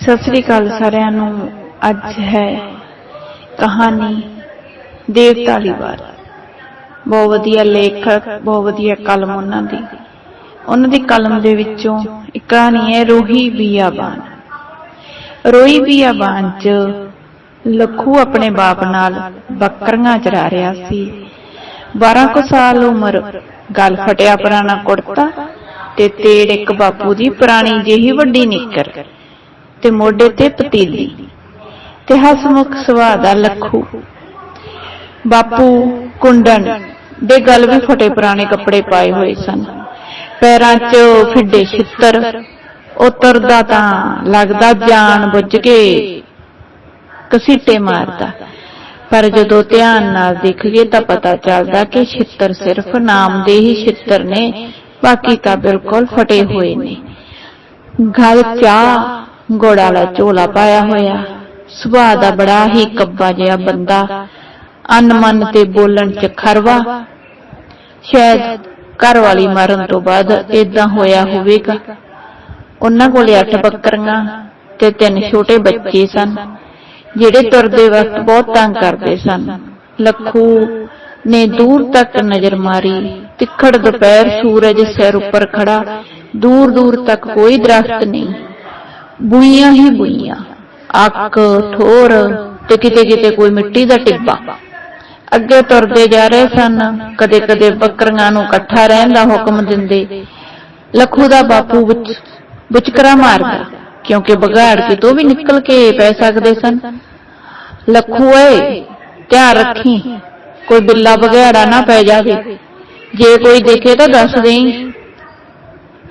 ਸਤਿ ਸ੍ਰੀ ਅਕਾਲ ਸਾਰਿਆਂ ਨੂੰ। ਅੱਜ ਹੈ ਕਹਾਣੀ ਦੇਵਤਾ ਦੀ ਵਾਰ। ਬਹੁਤ ਵਧੀਆ ਲੇਖਕ, ਬਹੁਤ ਵਧੀਆ ਕਲਮ ਉਹਨਾਂ ਦੀ। ਉਹਨਾਂ ਦੀ ਕਲਮ ਦੇ ਵਿੱਚੋਂ ਇੱਕ ਕਹਾਣੀ ਹੈ, ਰੋਹੀ ਬੀਆਬਾਨ। ਰੋਹੀ ਬੀਆਬਾਨ ਚ ਲੱਖੂ ਆਪਣੇ ਬਾਪ ਨਾਲ ਬੱਕਰੀਆਂ ਚਰਾ ਰਿਹਾ ਸੀ। 12 ਕੁ ਸਾਲ ਉਮਰ, ਗਲ ਫਟਿਆ ਪੁਰਾਣਾ ਕੁੜਤਾ ਤੇ ਤੇੜ ਇੱਕ ਬਾਪੂ ਦੀ ਪੁਰਾਣੀ ਜਿਹੀ ਵੱਡੀ ਨਿੱਕਰ। ਤੇ ਮੋਢੇ ਤੇ ਪਤੀਲੀ ਤੇ ਹਸਮੁਖ ਸੁਭਾਅ ਦਾ ਲੱਖੂ। ਬਾਪੂ ਕੁੰਡਨ ਦੇ ਗਲ ਵੀ ਫਟੇ ਪੁਰਾਣੇ ਕੱਪੜੇ ਪਾਏ ਹੋਏ ਸਨ। ਪੈਰਾਂ 'ਚ ਫਿੱਡੇ ਛਿੱਤਰ, ਉਤਰਦਾ ਤਾਂ ਲੱਗਦਾ ਜਾਣ ਬੁੱਝ ਕੇ ਕਸੀਟੇ ਮਾਰਦਾ। ਪਰ ਜਦੋਂ ਧਿਆਨ ਨਾਲ ਦੇਖੀਏ ਤਾਂ ਪਤਾ ਚੱਲਦਾ ਕਿ ਛਿੱਤਰ ਸਿਰਫ ਨਾਮ ਦੇ ਹੀ ਛਿੱਤਰ ਨੇ, ਬਾਕੀ ਤਾਂ ਬਿਲਕੁਲ ਫਟੇ ਹੋਏ ਨੇ। ਗਲ ਚਾਹ ਗੋੜਾ ਵਾਲਾ ਝੋਲਾ ਪਾਇਆ ਹੋਇਆ। ਸੁਭਾਅ ਦਾ ਬੜਾ ਹੀ ਕੱਬਾ ਜਿਹਾ ਬੰਦਾ। ਅਨਮਨ ਤੇ ਬੋਲਣ ਚ ਖਰਵਾ। ਸ਼ਾਇਦ ਘਰ ਵਾਲੀ ਮਰਨ ਤੋਂ ਬਾਅਦ ਇਦਾਂ ਹੋਇਆ ਹੋਵੇਗਾ। ਉਹਨਾਂ ਕੋਲੇ ਅੱਠ ਬੱਕਰੀਆਂ ਤੇ ਤਿੰਨ ਛੋਟੇ ਬੱਚੇ ਸਨ, ਜਿਹੜੇ ਤੁਰਦੇ ਵਕਤ ਬਹੁਤ ਤੰਗ ਕਰਦੇ ਸਨ। ਲੱਖੂ ਨੇ ਦੂਰ ਤੱਕ ਨਜ਼ਰ ਮਾਰੀ। ਤਿੱਖੜ ਦੁਪਹਿਰ ਸੂਰਜ ਸਿਰ ਉੱਪਰ ਖੜਾ। ਦੂਰ ਦੂਰ ਤੱਕ ਕੋਈ ਦਰਖਤ ਨਹੀਂ। ਬੁਈਆਂ ਹੀ ਬੁਈਆਂ, ਅੱਕ, ਠੋਰ ਤੇ ਕਿਤੇ ਕਿਤੇ ਕੋਈ ਮਿੱਟੀ ਦਾ ਟਿੱਬਾ। ਅੱਗੇ ਤੁਰਦੇ ਜਾ ਰਹੇ ਸਨ, ਕਦੇ ਕਦੇ ਬੱਕਰੀਆਂ ਨੂੰ ਇਕੱਠਾ ਰਹਿਣ ਦਾ ਹੁਕਮ ਦਿੰਦੇ। ਲੱਖੂ ਦਾ ਬਾਪੂ ਵਿੱਚ ਵਿਚਕਰਾ ਮਾਰਦਾ, ਕਿਉਂਕਿ ਬਗਾੜ ਕੇ ਤੋਂ ਵੀ ਨਿਕਲ ਕੇ ਪੈ ਸਕਦੇ ਸਨ। ਲੱਖੂ ਏ ਧਿਆਨ ਰੱਖੀ, ਕੋਈ ਬਿੱਲਾ ਬਗਾੜਾ ਨਾ ਪੈ ਜਾਵੇ। ਜੇ ਕੋਈ ਦੇਖੇ ਤਾਂ ਦੱਸ ਦੇਈ।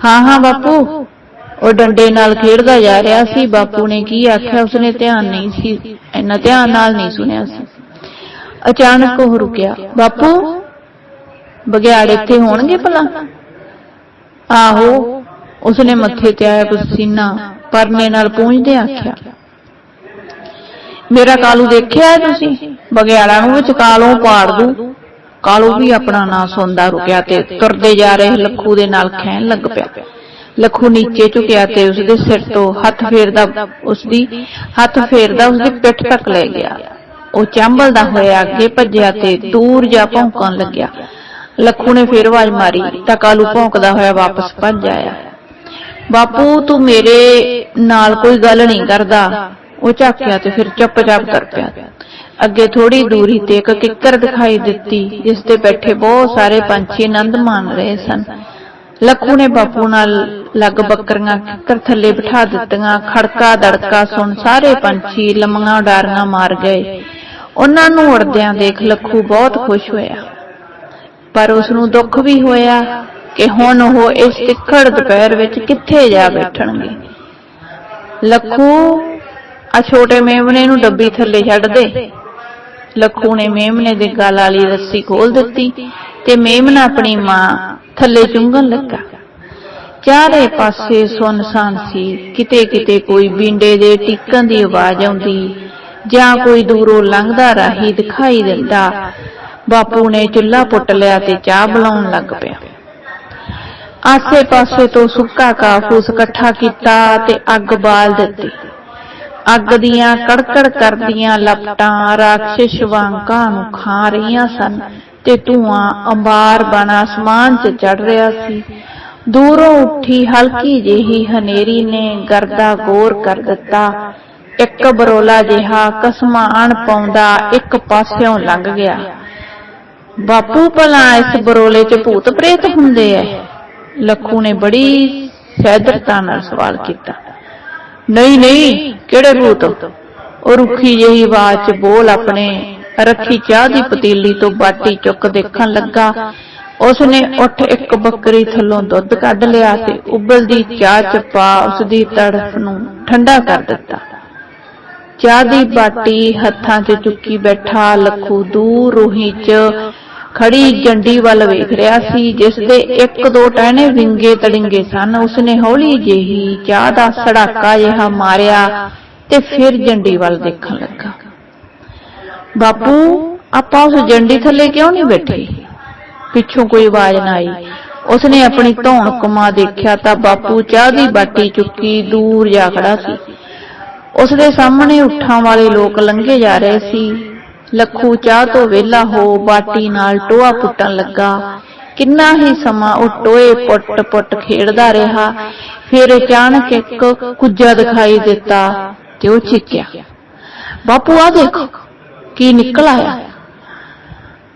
ਹਾਂ ਹਾਂ, ਬਾਪੂ। ਉਹ ਡੰਡੇ ਨਾਲ ਖੇਡਦਾ ਜਾ ਰਿਹਾ ਸੀ। ਬਾਪੂ ਨੇ ਕੀ ਆਖਿਆ? ਉਸਨੇ ਧਿਆਨ ਨਹੀਂ ਸੀ, ਇੰਨਾ ਧਿਆਨ ਨਾਲ ਨਹੀਂ ਸੁਣਿਆ ਸੀ। ਅਚਾਨਕ ਉਹ ਰੁਕਿਆ। ਬਾਪੂ ਬਗਿਆੜ ਇੱਥੇ ਹੋਣਗੇ ਭਲਾ? ਆਹੋ, ਉਸਨੇ ਮੱਥੇ ਤੇ ਆਇਆ ਪਸੀਨਾ ਪਰਨੇ ਨਾਲ ਪੂੰਝਦੇ ਆਖਿਆ। ਮੇਰਾ ਕਾਲੂ ਦੇਖਿਆ ਤੁਸੀਂ? ਬਗਿਆੜਾਂ ਨੂੰ ਵਿੱਚ ਕਾਲੋਂ ਪਾੜ ਦੂ। ਕਾਲੂ ਵੀ ਆਪਣਾ ਨਾਂ ਸੁਣਦਾ ਰੁਕਿਆ ਤੇ ਤੁਰਦੇ ਜਾ ਰਹੇ ਲੱਖੂ ਦੇ ਨਾਲ ਖਹਿਣ ਲੱਗ ਪਿਆ। ਲੱਖੂ ਨੀਚੇ ਝੁਕਿਆ ਤੇ ਉਸਦੇ ਸਿਰ ਤੋਂ ਹੱਥ ਫੇਰਦਾ ਉਸਦੀ, ਹੱਥ ਫੇਰਦਾ ਉਸਦੀ ਪਿੱਠ ਤੱਕ ਲੈ ਗਿਆ। ਉਹ ਚੰਬਲਦਾ ਹੋਇਆ ਅੱਗੇ ਭੱਜਿਆ ਤੇ ਦੂਰ ਜਾ ਭੌਂਕਣ ਲੱਗਿਆ। ਲੱਖੂ ਨੇ ਫੇਰ ਆਵਾਜ਼ ਮਾਰੀ, ਤਾਂ ਕਾਲੂ ਭੌਂਕਦਾ ਹੋਇਆ ਵਾਪਸ ਭੱਜ ਆਇਆ। ਬਾਪੂ, ਤੂੰ ਮੇਰੇ ਨਾਲ ਕੋਈ ਗੱਲ ਨਹੀਂ ਕਰਦਾ। ਉਹ ਝਾਕਿਆ ਤੇ ਫਿਰ ਚੁੱਪਚਾਪ ਕਰ ਪਿਆ। ਅੱਗੇ ਥੋੜੀ ਦੂਰੀ ਤੇ ਇੱਕ ਕਿੱਕਰ ਦਿਖਾਈ ਦਿੱਤੀ, ਜਿਸ ਤੇ ਬੈਠੇ ਬਹੁਤ ਸਾਰੇ ਪੰਛੀ ਆਨੰਦ ਮਾਣ ਰਹੇ ਸਨ। ਲੱਖੂ ਨੇ ਬਾਪੂ ਨਾਲ ਲੱਗ ਬੱਕਰੀਆਂ ਕਿੱਕਰ ਥੱਲੇ ਬਿਠਾ ਦਿੱਤੀਆਂ, ਖੜਕਾ ਦੜਕਾ ਸੁਣ ਸਾਰੇ ਪੰਛੀ ਲੰਮੀਆਂ ਡਾਰੀਆਂ ਮਾਰ ਗਏ। ਉਹਨਾਂ ਨੂੰ ਉੜਦਿਆਂ ਦੇਖ ਲੱਖੂ ਬਹੁਤ ਖੁਸ਼ ਹੋਇਆ। ਪਰ ਉਸ ਨੂੰ ਦੁੱਖ ਵੀ ਹੋਇਆ ਕਿ ਹੁਣ ਉਹ ਇਸ ਤਿੱਖੜ ਦੁਪਹਿਰ ਵਿੱਚ ਕਿੱਥੇ ਜਾ ਬੈਠਣਗੇ। ਲੱਖੂ ਆ ਛੋਟੇ ਮੇਮਣੇ ਨੂੰ ਡੱਬੀ ਥੱਲੇ ਛੱਡ ਦੇ। ਲੱਖੂ ਨੇ ਮੇਮਨੇ ਦੇ ਗਲ ਵਾਲੀ ਰੱਸੀ ਖੋਲ ਦਿੱਤੀ ਤੇ ਮੇਮਨਾ ਆਪਣੀ ਮਾਂ ਥੱਲੇ ਚੁੰਗਣ ਲੱਗਾ। ਚਾਰੇ ਪਾਸੇ ਸੁਨਸਾਨ ਸੀ। ਕਿਤੇ ਕਿਤੇ ਕੋਈ ਬਿੰਡੇ ਦੇ ਟਿੱਕਣ ਦੀ ਆਵਾਜ਼ ਆਉਂਦੀ, ਜਾਂ ਕੋਈ ਦੂਰੋਂ ਲੰਘਦਾ ਰਾਹੀ ਦਿਖਾਈ ਦਿੰਦਾ। ਬਾਪੂ ਨੇ ਚੁੱਲ੍ਹਾ ਪੁੱਟ ਲਿਆ ਤੇ ਚਾਹ ਬਣਾਉਣ ਲੱਗ ਪਿਆ। ਆਸੇ ਪਾਸੇ ਤੋਂ ਸੁੱਕਾ ਕਾਫੂਸ ਇਕੱਠਾ ਕੀਤਾ ਤੇ ਅੱਗ ਬਾਲ ਦਿੱਤੀ। ਅੱਗ ਦੀਆਂ ਕੜਕੜ ਕਰਦੀਆਂ ਲਪਟਾਂ ਰਾਖਸ਼ ਵਾਂਗਾਂ ਨੂੰ ਖਾ ਰਹੀਆਂ ਸਨ ਤੇ ਧੂਆਂ ਅੰਬਾਰ ਬਣ ਆਸਮਾਨ 'ਚ ਚੜ ਰਿਹਾ ਸੀ। ਦੂਰੋਂ ਉੱਠੀ ਹਲਕੀ ਜਿਹੀ ਹਨੇਰੀ ਨੇ ਗਰਦਾ ਗੋਰ ਕਰ ਦਿੱਤਾ। ਇੱਕ ਬਰੋਲਾ ਜਿਹਾ ਕਸਮਾਂ ਅਣ ਪਾਉਂਦਾ ਇੱਕ ਪਾਸਿਓਂ ਲੰਘ ਗਿਆ। ਬਾਪੂ ਭਲਾ ਇਸ ਬਰੋਲੇ 'ਚ ਭੂਤ ਪ੍ਰੇਤ ਹੁੰਦੇ ਐ? ਲੱਖੂ ਨੇ ਬੜੀ ਸਹਿਦਰਤਾ ਨਾਲ ਸਵਾਲ ਕੀਤਾ। ਨਹੀਂ ਨਹੀਂ ਕਿਹੜੇ ਭੂਤ ਉਹ ਰੁੱਖੀ ਜਿਹੀ ਆਵਾਜ਼ 'ਚ ਬੋਲ ਆਪਣੇ ਰੱਖੀ ਚਾਹ ਦੀ ਪਤੀਲੀ ਤੋਂ ਬਾਟੀ ਚੁੱਕ ਦੇਖਣ ਲੱਗਾ। ਉਸਨੇ ਉੱਠ ਇੱਕ ਬੱਕਰੀ ਥੱਲੋਂ ਦੁੱਧ ਕੱਢ ਲਿਆ ਤੇ ਉਬਲਦੀ ਚਾਹ 'ਚ ਪਾ ਉਸਦੀ ਤੜਫ ਨੂੰ ਠੰਡਾ ਕਰ ਦਿੱਤਾ। ਚਾਹ ਦੀ ਬਾਟੀ ਹੱਥਾਂ 'ਚ ਚੁੱਕੀ ਬੈਠਾ ਲੱਖੂ ਦੂਰ ਰੋਹੀ 'ਚ ਖੜੀ ਜੰਡੀ ਵੱਲ ਵੇਖ ਰਿਹਾ ਸੀ, ਜਿਸ ਦੇ ਇੱਕ ਦੋ ਟਹਿਣੇ ਵਿੰਗੇ ਤੜਿੰਗੇ ਸਨ। ਉਸਨੇ ਹੌਲੀ ਜਿਹੀ ਚਾਹ ਦਾ ਸੜਾਕਾ ਜਿਹਾ ਮਾਰਿਆ ਤੇ ਫਿਰ ਜੰਡੀ ਵੱਲ ਦੇਖਣ ਲੱਗਾ। ਬਾਪੂ, ਆਪਾਂ ਉਸ ਜੰਡੀ ਥੱਲੇ ਕਿਉਂ ਨਹੀਂ ਬੈਠੇ? ਪਿੱਛੋਂ ਕੋਈ ਆਵਾਜ਼ ਨਾ ਆਈ। ਉਸਨੇ ਆਪਣੀ ਧੌਣ ਕਮਾ ਦੇਖਿਆ ਤਾਂ ਬਾਪੂ ਚਾਹ ਦੀ ਬਾਟੀ ਚੁੱਕੀ ਦੂਰ ਜਾ ਖੜਾ ਸੀ। ਉਸ ਦੇ ਸਾਹਮਣੇ ਉੱਠਾਂ ਵਾਲੇ ਲੋਕ ਲੰਘੇ ਜਾ ਰਹੇ ਸੀ। ਲੱਖੂ ਚਾਹ ਤੋਂ ਵਿਹਲਾ ਹੋ, ਬਾਟੀ ਨਾਲ ਟੋਆ ਪੁੱਟਣ ਲੱਗਾ। ਕਿੰਨਾ ਹੀ ਸਮਾਂ ਉਹ ਟੋਏ ਪੁੱਟ-ਪੁੱਟ ਖੇਡਦਾ ਰਿਹਾ। ਫਿਰ ਅਚਾਨਕ ਇੱਕ ਕੁੱਜਾ ਦਿਖਾਈ ਦਿੱਤਾ ਤੇ ਉਹ ਚੀਕਿਆ। ਬਾਪੂ ਆ ਦੇਖੋ, ਕੀ ਨਿਕਲ ਆਇਆ?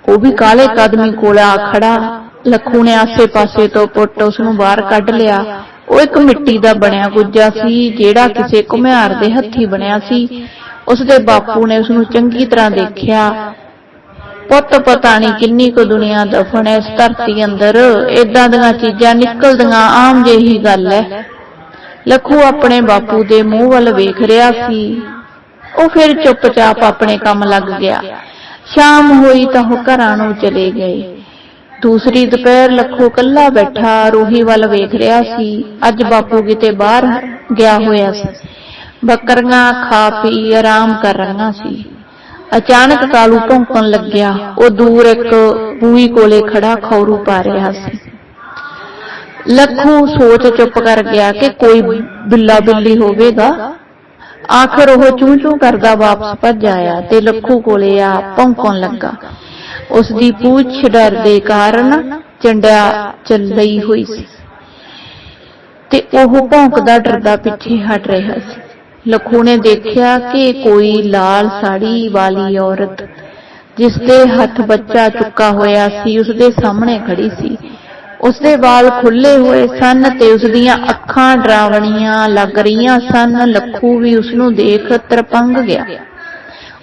ਉਹ ਵੀ ਕਾਲੇ ਕਦਮੀ ਕੋਲ ਆ ਖੜਾ। ਲੱਖੂ ਨੇ ਆਸੇ-ਪਾਸੇ ਤੋਂ ਪੁੱਟ ਉਸ ਨੂੰ ਬਾਹਰ ਕੱਢ ਲਿਆ। ਉਹ ਇੱਕ ਮਿੱਟੀ ਦਾ ਬਣਿਆ ਗੁੱਜਾ ਸੀ, ਜਿਹੜਾ ਕਿਸੇ ਘੁਮਿਆਰ ਦੇ ਹੱਥੀ ਬਣਿਆ ਸੀ। ਉਸ ਦੇ ਬਾਪੂ ਨੇ ਉਸ ਨੂੰ ਚੰਗੀ ਤਰ੍ਹਾਂ ਦੇਖਿਆ। ਪੁੱਤ ਪਤਾ ਨਹੀਂ ਕਿੰਨੀ ਕੁ ਦੁਨੀਆ ਦਫਨ ਹੈ ਇਸ ਧਰਤੀ ਅੰਦਰ। ਏਦਾਂ ਦੀਆਂ ਚੀਜ਼ਾਂ ਨਿਕਲਦੀਆਂ ਆਮ ਜਿਹੀ ਗੱਲ ਹੈ। ਲੱਖੂ ਆਪਣੇ ਬਾਪੂ ਦੇ ਮੂੰਹ ਵੱਲ ਵੇਖ ਰਿਹਾ ਸੀ। ਉਹ ਫਿਰ ਚੁੱਪਚਾਪ ਆਪਣੇ ਕੰਮ ਲੱਗ ਗਿਆ। ਸ਼ਾਮ ਹੋਈ ਤਾਂ ਉਹ ਘਰਾਂ ਨੂੰ ਚਲੇ ਗਏ। ਦੂਸਰੀ ਦੁਪਹਿਰ ਲੱਖੋ ਕੱਲਾ ਬੈਠਾ, ਰੋਹੀ ਵੱਲ ਵੇਖ ਰਿਹਾ ਸੀ। ਅੱਜ ਬਾਪੂ ਕਿਤੇ ਬਾਹਰ ਗਿਆ ਹੋਇਆ ਸੀ। ਬੱਕਰੀਆਂ ਖਾ ਪੀ ਆਰਾਮ ਕਰ ਰਹੀਆਂ ਸੀ। ਅਚਾਨਕ ਕਾਲੂ ਭੌਂਕਣ ਲੱਗਿਆ। ਉਹ ਦੂਰ ਇੱਕ ਬੂਈ ਕੋਲੇ ਖੜਾ ਖੌਰੂ ਪਾ ਰਿਹਾ ਸੀ। ਲੱਖੂ ਸੋਚ ਚੁੱਪ ਕਰ ਗਿਆ ਕਿ ਕੋਈ ਬਿੱਲਾ ਬਿੱਲੀ ਹੋਵੇਗਾ। ਆਖਰ ਉਹ ਚੂੰ ਚੂੰ ਕਰਦਾ ਵਾਪਸ ਭੱਜ ਆਇਆ ਤੇ ਲੱਖੂ ਕੋਲੇ ਆ ਭੌਂਕਣ ਲੱਗਾ। ਉਸ ਦੀ ਪੂਛ ਡਰ ਦੇ ਕਾਰਨ ਚੰਡਿਆ ਚੱਲਈ ਹੋਈ ਸੀ। ਤੇ ਉਹ ਭੌਂਕਦਾ ਡਰਦਾ ਪਿੱਛੇ ਹਟ ਰਿਹਾ ਸੀ। ਲੱਖੂ ਨੇ ਦੇਖਿਆ ਕਿ ਕੋਈ ਲਾਲ ਸਾੜੀ ਵਾਲੀ ਔਰਤ, ਜਿਸ ਦੇ ਹੱਥ ਬੱਚਾ ਚੁੱਕਾ ਹੋਇਆ ਸੀ, ਉਸ ਦੇ ਸਾਹਮਣੇ ਖੜੀ ਸੀ। ਉਸ ਦੇ ਵਾਲ ਖੁੱਲੇ ਹੋਏ ਸਨ ਤੇ ਉਸ ਦੀਆਂ ਅੱਖਾਂ ਡਰਾਵਣੀਆਂ ਲੱਗ ਰਹੀਆਂ ਸਨ। ਲੱਖੂ ਵੀ ਉਸ ਨੂੰ ਦੇਖ ਤਰਪੰਗ ਗਿਆ।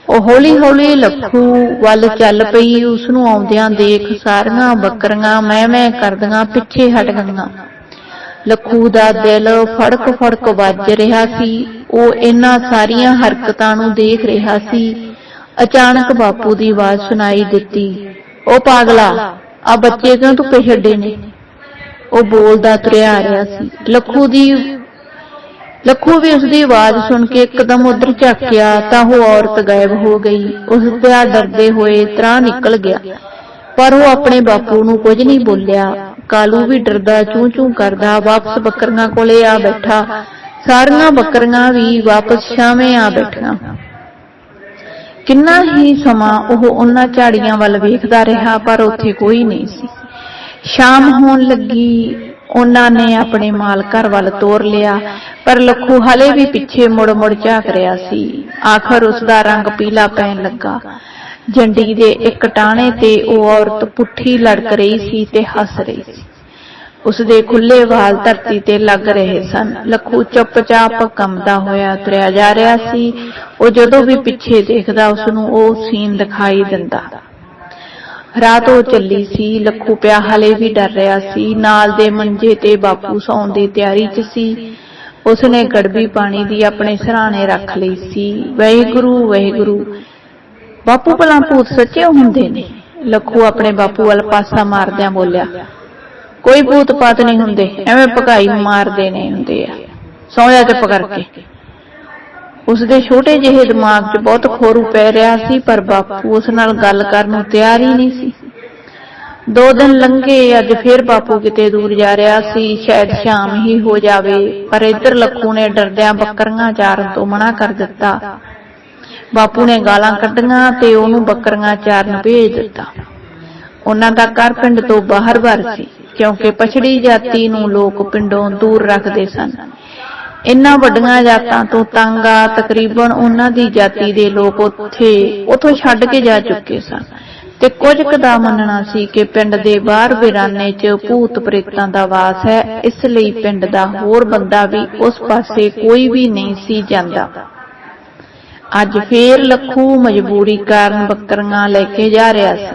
ਉਹ ਹੌਲੀ-ਹੌਲੀ ਲੱਖੂ ਵੱਲ ਚੱਲ ਪਈ। ਉਸ ਨੂੰ ਆਉਂਦਿਆਂ ਦੇਖ ਸਾਰੀਆਂ ਬੱਕਰੀਆਂ ਮੈਂ ਮੈਂ ਕਰਦੀਆਂ ਪਿੱਛੇ ਹਟ ਗਈਆਂ। ਲੱਖੂ ਦਾ ਦਿਲ ਫੜਕ ਫੜਕ ਵੱਜ ਰਿਹਾ ਸੀ। ਉਹ ਇਹਨਾਂ ਸਾਰੀਆਂ ਹਰਕਤਾਂ ਨੂੰ ਦੇਖ ਰਿਹਾ ਸੀ। ਅਚਾਨਕ ਬਾਪੂ ਦੀ ਆਵਾਜ਼ ਸੁਣਾਈ ਦਿੱਤੀ, ਉਹ ਪਾਗਲਾ ਆ ਬੱਚੇ ਕਿਉਂ ਧੁੱਪੇ ਛੱਡੇ ਨੇ? ਉਹ ਬੋਲਦਾ ਤੁਰਿਆ ਆ ਰਿਹਾ ਸੀ। ਲੱਖੂ ਦੀ, ਲੱਖੂ ਵੀ ਉਸ ਦੀ ਆਵਾਜ਼ ਸੁਣ ਕੇ ਇੱਕਦਮ ਉਧਰ ਝਾਕਿਆ ਤਾਂ ਉਹ ਔਰਤ ਗਾਇਬ ਹੋ ਗਈ। ਉਸ ਦਾ ਡਰਦੇ ਹੋਏ ਤਰਾਂ ਨਿਕਲ ਗਿਆ। ਪਰ ਉਹ ਆਪਣੇ ਬਾਪੂ ਨੂੰ ਕੁਝ ਨਹੀਂ ਬੋਲਿਆ। ਕਾਲੂ ਵੀ ਡਰਦਾ, ਚੂੰ ਚੂੰ ਕਰਦਾ, ਵਾਪਸ ਬੱਕਰੀਆਂ ਕੋਲੇ ਆ ਬੈਠਾ। ਸਾਰੀਆਂ ਬੱਕਰੀਆਂ ਵੀ ਵਾਪਸ ਛਾਵੇਂ ਆ ਬੈਠੀਆਂ। ਕਿੰਨਾ ਹੀ ਸਮਾਂ ਉਹ ਉਹਨਾਂ ਝਾੜੀਆਂ ਵੱਲ ਵੇਖਦਾ ਰਿਹਾ, ਪਰ ਉੱਥੇ ਕੋਈ ਨਹੀਂ ਸੀ। ਸ਼ਾਮ ਹੋਣ ਲੱਗੀ, ਉਹਨਾਂ ਨੇ ਆਪਣੇ ਮਾਲ ਘਰ ਵੱਲ ਤੋਰ ਲਿਆ, ਪਰ ਲੱਖੂ ਹਲੇ ਵੀ ਪਿੱਛੇ ਮੁੜ-ਮੁੜ ਝਾਕ ਰਿਹਾ ਸੀ। ਆਖਰ ਉਸ ਦਾ ਰੰਗ ਪੀਲਾ ਪੈਣ ਲੱਗਾ। ਜੰਡੀ ਦੇ ਇੱਕ ਟਾਣੇ ਤੇ ਉਹ ਔਰਤ ਪੁੱਠੀ ਲੜਕ ਰਹੀ ਸੀ ਤੇ ਹੱਸ ਰਹੀ ਸੀ। ਉਸ ਦੇ ਖੁੱਲੇ ਵਾਲ ਧਰਤੀ ਤੇ ਲੱਗ ਰਹੇ ਸਨ। ਲੱਖੂ ਚੁੱਪਚਾਪ ਕੰਮਦਾ ਹੋਇਆ ਤੁਰਿਆ ਜਾ ਰਿਹਾ ਸੀ। ਉਹ ਜਦੋਂ ਵੀ ਪਿੱਛੇ ਦੇਖਦਾ ਉਸ ਨੂੰ ਉਹ ਸੀਨ ਦਿਖਾਈ ਦਿੰਦਾ। ਰਾਤ ਉਹ ਚੱਲੀ ਸੀ। ਲੱਖੂ ਪਿਆ ਹਲੇ ਵੀ ਡਰ ਰਿਹਾ ਸੀ। ਨਾਲ ਦੇ ਮੰਜੇ ਤੇ ਬਾਪੂ ਸੌਣ ਦੀ ਤਿਆਰੀ 'ਚ ਸੀ। ਉਸਨੇ ਗੜਬੀ ਪਾਣੀ ਦੀ ਆਪਣੇ ਸਰਾਣੇ ਰੱਖ ਲਈ ਸੀ। ਵਾਹਿਗੁਰੂ ਵਾਹਿਗੁਰੂ ਬਾਪੂ ਭਲਾ ਭੂਤ ਸੱਚੇ ਹੁੰਦੇ ਨੇ। ਲੱਖੂ ਆਪਣੇ ਬਾਪੂ ਵੱਲ ਪਾਸਾ ਮਾਰਦਿਆਂ ਬੋਲਿਆ, ਕੋਈ ਭੂਤ ਪਾਤ ਨਹੀਂ ਹੁੰਦੇ, ਐਵੇਂ ਭਕਾਈ ਮਾਰਦੇ ਨੇ ਹੁੰਦੇ ਆ। ਸੌਂ ਜਾ ਚੁੱਪ ਕਰਕੇ। ਉਸ ਦੇ ਛੋਟੇ ਜਿਹੇ ਦਿਮਾਗ 'ਚ ਬਹੁਤ ਖੋਰੂ ਪੈ ਰਿਹਾ ਸੀ, ਪਰ ਬਾਪੂ ਉਸ ਨਾਲ ਗੱਲ ਕਰਨ ਨੂੰ ਤਿਆਰ ਹੀ ਨਹੀਂ ਸੀ। ਦੋ ਦਿਨ ਲੰਘੇ, ਅੱਜ ਫੇਰ ਬਾਪੂ ਕਿਤੇ ਦੂਰ ਜਾ ਰਿਹਾ ਸੀ। ਸ਼ਾਇਦ ਸ਼ਾਮ ਹੀ ਹੋ ਜਾਵੇ, ਪਰ ਇੱਧਰ ਲੱਖੂ ਨੇ ਡਰਦਿਆਂ ਬੱਕਰੀਆਂ ਚਾਰਨ ਤੋਂ ਮਨਾ ਕਰ ਦਿੱਤਾ। ਬਾਪੂ ਨੇ ਗਾਲਾਂ ਕੱਢੀਆਂ ਤੇ ਉਹਨੂੰ ਬੱਕਰੀਆਂ ਚਾਰਨ ਭੇਜ ਦਿੱਤਾ। ਉਹਨਾਂ ਦਾ ਘਰ ਪਿੰਡ ਤੋਂ ਬਾਹਰ-ਬਾਹਰ ਸੀ, ਕਿਉਂਕਿ ਪਛੜੀ ਜਾਤੀ ਨੂੰ ਲੋਕ ਪਿੰਡੋਂ ਦੂਰ ਰੱਖਦੇ ਸਨ। ਇੰਨਾ ਵੱਡੀਆਂ ਜਾਤਾਂ ਤੋਂ ਤੰਗ ਆ ਤਕਰੀਬਨ ਉਹਨਾਂ ਦੀ ਜਾਤੀ ਦੇ ਲੋਕ ਉੱਥੇ, ਉਥੋਂ ਛੱਡ ਕੇ ਜਾ ਚੁੱਕੇ ਸਨ। ਤੇ ਕੁਝ ਕੁ ਦਾ ਮੰਨਣਾ ਸੀ ਕਿ ਪਿੰਡ ਦੇ ਬਾਹਰ ਵਿਰਾਨੇ 'ਚ ਭੂਤ ਪ੍ਰੇਤਾਂ ਦਾ ਵਾਸ ਹੈ, ਇਸ ਲਈ ਪਿੰਡ ਦਾ ਹੋਰ ਬੰਦਾ ਵੀ ਉਸ ਪਾਸੇ ਕੋਈ ਵੀ ਨਹੀਂ ਸੀ ਜਾਂਦਾ। ਅੱਜ ਫੇਰ ਲੱਖੂ ਮਜਬੂਰੀ ਕਾਰਨ ਬੱਕਰੀਆਂ ਲੈ ਕੇ ਜਾ ਰਿਹਾ ਸੀ।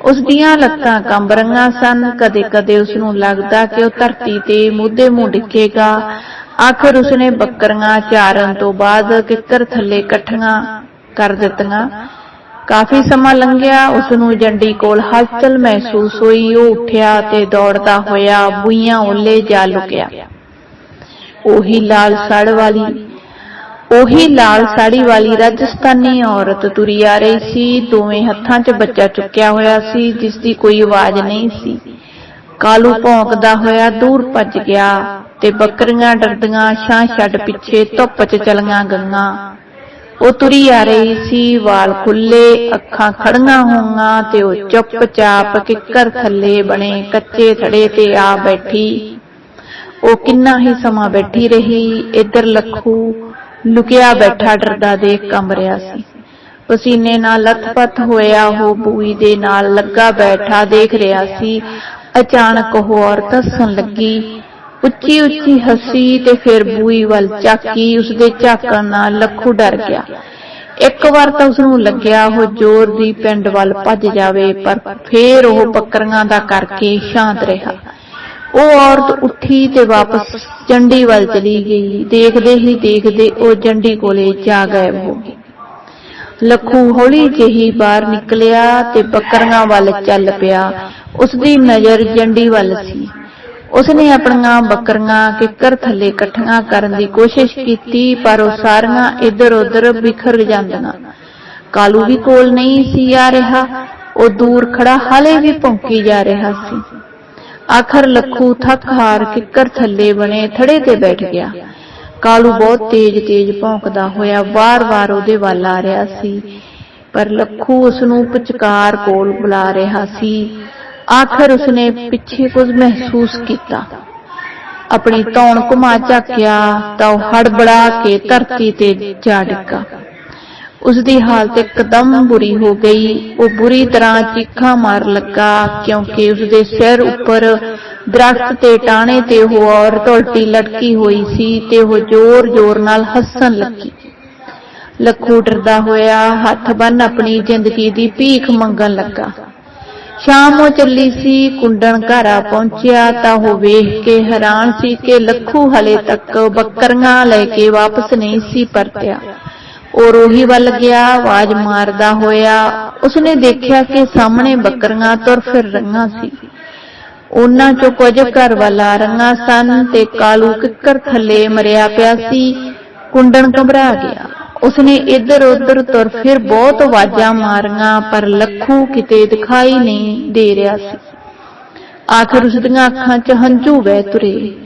ਉਸ ਦੀਆਂ ਲੱਤਾਂ ਕੰਬ ਰਹੀਆਂ ਸਨ। ਕਦੇ-ਕਦੇ ਉਸ ਨੂੰ ਲੱਗਦਾ ਕਿ ਉਹ ਧਰਤੀ ਤੇ ਮੁੱਦੇ ਮੂੰਹ ਡਿੱਗੇਗਾ। ਆਖਰ ਉਸਨੇ ਬੱਕਰੀਆਂ ਚਾਰਨ ਤੋਂ ਬਾਅਦ ਕਿੱਕਰ ਥੱਲੇ ਇਕੱਠੀਆਂ ਕਰ ਦਿੱਤੀਆਂ। ਕਾਫੀ ਸਮਾਂ ਲੰਘਿਆ। ਉਸ ਨੂੰ ਜੰਡੀ ਕੋਲ ਹਲਚਲ ਮਹਿਸੂਸ ਹੋਈ। ਉਹ ਉੱਠਿਆ ਤੇ ਦੌੜਦਾ ਹੋਇਆ ਬੂਈਆਂ ਓਲੇ ਜਾ ਲੁਕਿਆ। ਉਹੀ ਲਾਲ ਸੜ ਵਾਲੀ ਉਹੀ ਲਾਲ ਸਾੜੀ ਵਾਲੀ ਰਾਜਸਥਾਨੀ ਔਰਤ ਤੁਰੀ ਆ ਰਹੀ ਸੀ। ਦੋਵੇਂ ਹੱਥਾਂ 'ਚ ਬੱਚਾ ਚੁੱਕਿਆ ਹੋਇਆ ਸੀ ਜਿਸ ਦੀ ਕੋਈ ਆਵਾਜ਼ ਨਹੀਂ ਸੀ। ਕਾਲੂ ਭੌਂਕਦਾ ਹੋਇਆ ਦੂਰ ਭੱਜ ਗਿਆ ਤੇ ਬੱਕਰੀਆਂ ਡਰਦੀਆਂ ਛਾਂ ਛੱਡ ਪਿੱਛੇ ਧੁੱਪ 'ਚ ਚਲੀਆਂ ਗੰਗਾ ਉਹ ਤੁਰੀ ਆ ਰਹੀ ਸੀ, ਵਾਲ ਖੁੱਲੇ ਅੱਖਾਂ ਖੜੀਆਂ ਹੋਈਆਂ ਤੇ ਉਹ ਚੁੱਪਚਾਪ ਕਿੱਕਰ ਥੱਲੇ ਬਣੇ ਕੱਚੇ ਥੜੇ ਤੇ ਆ ਬੈਠੀ। ਉਹ ਕਿੰਨਾ ਹੀ ਸਮਾਂ ਬੈਠੀ ਰਹੀ, ਇੱਧਰ ਲੱਖੂ ਲੁਕਿਆ ਬੈਠਾ ਡਰਦਾ ਦੇਖ ਕੰਬ ਰਿਹਾ ਸੀ। ਪਸੀਨੇ ਨਾਲ ਲੱਥਪੱਥ ਹੋਇਆ ਉਹ ਬੂਈ ਦੇ ਨਾਲ ਲੱਗਾ ਬੈਠਾ ਦੇਖ ਰਿਹਾ ਸੀ। ਅਚਾਨਕ ਉਹ ਔਰਤ ਹੱਸਣ ਲੱਗੀ। ਉੱਚੀ ਉੱਚੀ ਹੱਸੀ ਤੇ ਫਿਰ ਬੂਈ ਵੱਲ ਝਾਕੀ, ਉਸਦੇ ਝਾਕਣ ਨਾਲ ਲੱਖੂ ਡਰ ਗਿਆ। ਇੱਕ ਵਾਰ ਤਾਂ ਉਸਨੂੰ ਲੱਗਿਆ ਉਹ ਜ਼ੋਰ ਦੀ ਪਿੰਡ ਵੱਲ ਭੱਜ ਜਾਵੇ, ਪਰ ਫੇਰ ਉਹ ਬੱਕਰੀਆਂ ਦਾ ਕਰਕੇ ਸ਼ਾਂਤ ਰਿਹਾ। ਉਹ ਔਰਤ ਉੱਠੀ ਤੇ ਵਾਪਸ ਚੰਡੀ ਵੱਲ ਚਲੀ ਗਈ। ਦੇਖਦੇ ਹੀ ਦੇਖਦੇ ਉਹ ਜੰਡੀ ਕੋਲੇ ਜਾ ਗਾਇਬ ਹੋ ਗਈ। ਲੱਖੂ ਹੌਲੀ ਜਿਹੀ ਬਾਹਰ ਨਿਕਲਿਆ ਤੇ ਬੱਕਰੀਆਂ ਵੱਲ ਚੱਲ ਪਿਆ। ਉਸਦੀ ਨਜ਼ਰ ਜੰਡੀ ਵੱਲ ਸੀ। ਉਸਨੇ ਆਪਣੀਆਂ ਬੱਕਰੀਆਂ ਕਿੱਕਰ ਥੱਲੇ ਇਕੱਠੀਆਂ ਕਰਨ ਦੀ ਕੋਸ਼ਿਸ਼ ਕੀਤੀ, ਪਰ ਉਹ ਸਾਰੀਆਂ ਇੱਧਰ-ਉੱਧਰ ਬਿਖਰ ਜਾਂਦੀਆਂ। ਕਾਲੂ ਵੀ ਕੋਲ ਨਹੀਂ ਸੀ ਆ ਰਿਹਾ। ਉਹ ਦੂਰ ਖੜਾ ਹਾਲੇ ਵੀ ਭੌਂਕੀ ਜਾ ਰਿਹਾ ਸੀ। ਆਖਰ ਲੱਖੂ ਥੱਕ ਹਾਰ ਕਿੱਕਰ ਥੱਲੇ ਬਣੇ ਥੜੇ ਤੇ ਬੈਠ ਗਿਆ। ਕਾਲੂ ਬਹੁਤ ਤੇਜ਼-ਤੇਜ਼ ਭੌਂਕਦਾ ਹੋਇਆ ਵਾਰ-ਵਾਰ ਉਹਦੇ ਵੱਲ ਆ ਰਿਹਾ ਸੀ, ਪਰ ਲੱਖੂ ਉਸ ਨੂੰ ਪਚਕਾਰ ਕੋਲ ਬੁਲਾ ਰਿਹਾ ਸੀ। ਆਖਰ ਉਸਨੇ ਪਿੱਛੇ ਕੁਝ ਮਹਿਸੂਸ ਕੀਤਾ। ਆਪਣੀ ਧੌਣ ਘੁਮਾ ਝਾਕਿਆ ਤਾਂ ਉਹ ਹੜਬੜਾ ਕੇ ਧਰਤੀ ਤੇ ਜਾ ਡਿੱਗਾ। ਉਸਦੀ ਹਾਲਤ ਇੱਕਦਮ ਬੁਰੀ ਹੋ ਗਈ। ਉਹ ਬੁਰੀ ਤਰ੍ਹਾਂ ਚੀਖਾਂ ਮਾਰ ਲੱਗਾ ਕਿਉਂਕਿ ਉਸਦੇ ਸਿਰ ਉੱਪਰ ਦਰਖਤ ਤੇ ਟਾਣੇ ਤੇ ਉਹ ਔਰਤ ਉਲਟੀ ਲਟਕੀ ਹੋਈ ਸੀ ਤੇ ਉਹ ਜ਼ੋਰ-ਜ਼ੋਰ ਨਾਲ ਹੱਸਣ ਲੱਗੀ। ਲੱਖੂ ਡਰਦਾ ਹੋਇਆ ਹੱਥ ਬੰਨ ਆਪਣੀ ਜ਼ਿੰਦਗੀ ਦੀ ਭੀਖ ਮੰਗਣ ਲੱਗਾ। ਸ਼ਾਮ ਹੋ ਚੱਲੀ ਸੀ, ਕੁੰਡਣ ਘਰ ਪਹੁੰਚਿਆ ਤਾਂ ਉਹ ਵੇਖ ਕੇ ਹੈਰਾਨ ਸੀ ਕਿ ਲੱਖੂ ਹਲੇ ਤੱਕ ਬੱਕਰੀਆਂ ਲੈ ਕੇ ਵਾਪਸ ਨਹੀਂ ਸੀ ਪਰਤਿਆ। ਉਹ ਰੋਹੀ ਵੱਲ ਗਿਆ, ਆਵਾਜ਼ ਮਾਰਦਾ ਹੋਇਆ। ਉਸਨੇ ਦੇਖਿਆ ਕਿ ਸਾਹਮਣੇ ਬੱਕਰੀਆਂ ਤੁਰ ਫਿਰ ਰਹੀਆਂ ਸੀ। ਉਹਨਾਂ ਚੋਂ ਕੁਝ ਘਰ ਵੱਲ ਆ ਰਹੀਆਂ ਸਨ ਤੇ ਕਾਲੂ ਕਿੱਕਰ ਥੱਲੇ ਮਰਿਆ ਪਿਆ ਸੀ। ਕੁੰਡਣ ਘਬਰਾ ਗਿਆ। ਉਸਨੇ ਇੱਧਰ ਉੱਧਰ ਤੁਰ ਫਿਰ ਬਹੁਤ ਆਵਾਜ਼ਾਂ ਮਾਰੀਆਂ, ਪਰ ਲੱਖੂ ਕਿਤੇ ਦਿਖਾਈ ਨਹੀਂ ਦੇ ਰਿਹਾ ਸੀ। ਆਖਰ ਉਸ ਦੀਆਂ ਅੱਖਾਂ 'ਚ ਹੰਝੂ ਵਹਿ ਤੁਰੇ।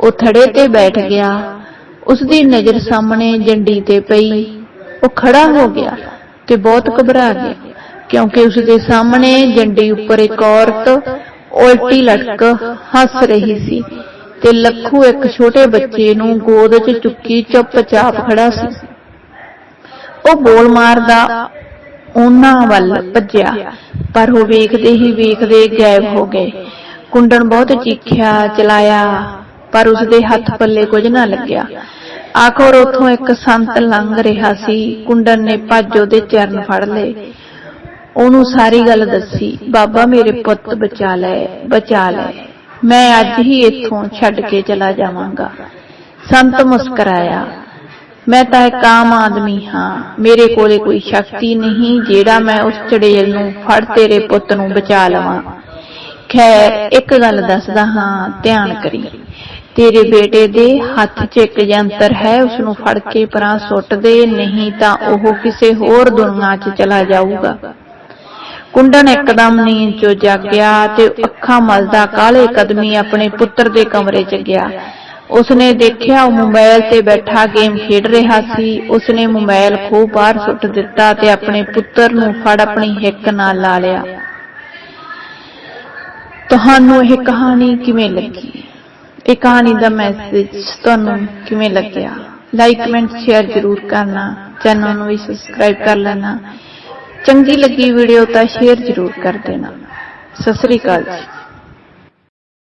ਉਹ ਥੜੇ ਤੇ ਬੈਠ ਗਿਆ। ਉਸ ਦੀ ਨਜ਼ਰ ਸਾਹਮਣੇ ਜੰਡੀ ਤੇ ਪਈ। ਉਹ ਖੜਾ ਹੋ ਗਿਆ ਤੇ ਬਹੁਤ ਘਬਰਾ ਗਿਆ, ਕਿਉਂਕਿ ਉਸ ਦੇ ਸਾਹਮਣੇ ਜੰਡੀ ਉੱਪਰ ਇੱਕ ਔਰਤ ਉਲਟੀ ਲਟਕ ਹੱਸ ਰਹੀ ਸੀ ਤੇ ਲੱਖੂ ਇੱਕ ਛੋਟੇ ਬੱਚੇ ਨੂੰ ਗੋਦ 'ਚ ਚੁੱਕੀ ਚੁੱਪਚਾਪ ਖੜਾ ਸੀ। ਉਹ ਬੋਲ ਮਾਰਦਾ ਉਹਨਾਂ ਵੱਲ ਭੱਜਿਆ, ਪਰ ਉਹ ਵੇਖਦੇ ਹੀ ਵੇਖਦੇ ਗਾਇਬ ਹੋ ਗਏ। ਕੁੰਡਣ ਬਹੁਤ ਚੀਖਿਆ, ਚਲਾਇਆ, ਪਰ ਉਸਦੇ ਹੱਥ ਪੱਲੇ ਕੁਝ ਨਾ ਲੱਗਿਆ। ਆਖਰ ਉਥੋਂ ਇੱਕ ਸੰਤ ਲੰਘ ਰਿਹਾ ਸੀ, ਕੁੰਡਨ ਨੇ ਭੱਜ ਉਹਦੇ ਚਰਨ ਫੜ ਲਏ। ਉਹਨੂੰ ਸਾਰੀ ਗੱਲ ਦੱਸੀ, ਬਾਬਾ ਮੇਰੇ ਪੁੱਤ, ਬਚਾ ਲੈ ਬਚਾ ਲੈ। ਮੈਂ ਅੱਜ ਹੀ ਇੱਥੋਂ ਛੱਡ ਕੇ ਚਲਾ ਜਾਵਾਂਗਾ। ਸੰਤ ਮੁਸਕਰਾਇਆ, ਮੈਂ ਤਾਂ ਇੱਕ ਆਮ ਆਦਮੀ ਹਾਂ। ਮੇਰੇ ਕੋਲੇ ਕੋਈ ਸ਼ਕਤੀ ਨਹੀਂ ਜਿਹੜਾ ਮੈਂ ਉਸ ਚੜੇਲ ਨੂੰ ਫੜ ਤੇਰੇ ਪੁੱਤ ਨੂੰ ਬਚਾ ਲਵਾਂ। ਖੈਰ, ਇੱਕ ਗੱਲ ਦੱਸਦਾ ਹਾਂ, ਧਿਆਨ ਕਰੀ। ਤੇਰੇ ਬੇਟੇ ਦੇ ਹੱਥ 'ਚ ਇੱਕ ਯੰਤਰ ਹੈ ਉਸ ਨੂੰ ਫੜ ਕੇ ਪਰਾਂ ਸੁੱਟ ਦੇ, ਨਹੀਂ ਤਾਂ ਉਹ ਕਿਸੇ ਹੋਰ ਦੁਨੀਆ 'ਚ ਚਲਾ ਜਾਊਗਾ। ਕੁੰਡਨ ਇੱਕਦਮ ਨੀਂਦ 'ਚੋਂ ਜਾਗਿਆ ਤੇ ਅੱਖਾਂ ਮਲਦਾ ਕਾਲੇ ਕਦਮੀ ਆਪਣੇ ਪੁੱਤਰ ਦੇ ਕਮਰੇ 'ਚ ਗਿਆ। ਉਸਨੇ ਦੇਖਿਆ ਉਹ ਮੋਬਾਈਲ ਤੇ ਬੈਠਾ ਗੇਮ ਖੇਡ ਰਿਹਾ ਸੀ। ਉਸਨੇ ਮੋਬਾਈਲ ਖੋਹ ਬਾਹਰ ਸੁੱਟ ਦਿੱਤਾ ਤੇ ਆਪਣੇ ਪੁੱਤਰ ਨੂੰ ਫੜ ਆਪਣੀ ਹਿੱਕ ਨਾਲ ਲਾ ਲਿਆ। ਤੁਹਾਨੂੰ ਇਹ ਕਹਾਣੀ ਕਿਵੇਂ ਲੱਗੀ? ਇਹ ਕਹਾਣੀ ਦਾ ਮੈਸੇਜ ਤੁਹਾਨੂੰ ਕਿਵੇਂ ਲੱਗਿਆ? ਲਾਈਕ ਕਮੈਂਟ ਸ਼ੇਅਰ ਜ਼ਰੂਰ ਕਰਨਾ। ਚੈਨਲ ਨੂੰ ਵੀ ਸਬਸਕ੍ਰਾਈਬ ਕਰ ਲੈਣਾ। ਚੰਗੀ ਲੱਗੀ ਵੀਡੀਓ ਤਾਂ ਸ਼ੇਅਰ ਜ਼ਰੂਰ ਕਰ ਦੇਣਾ। ਸਤਿ ਸ੍ਰੀ ਅਕਾਲ ਜੀ।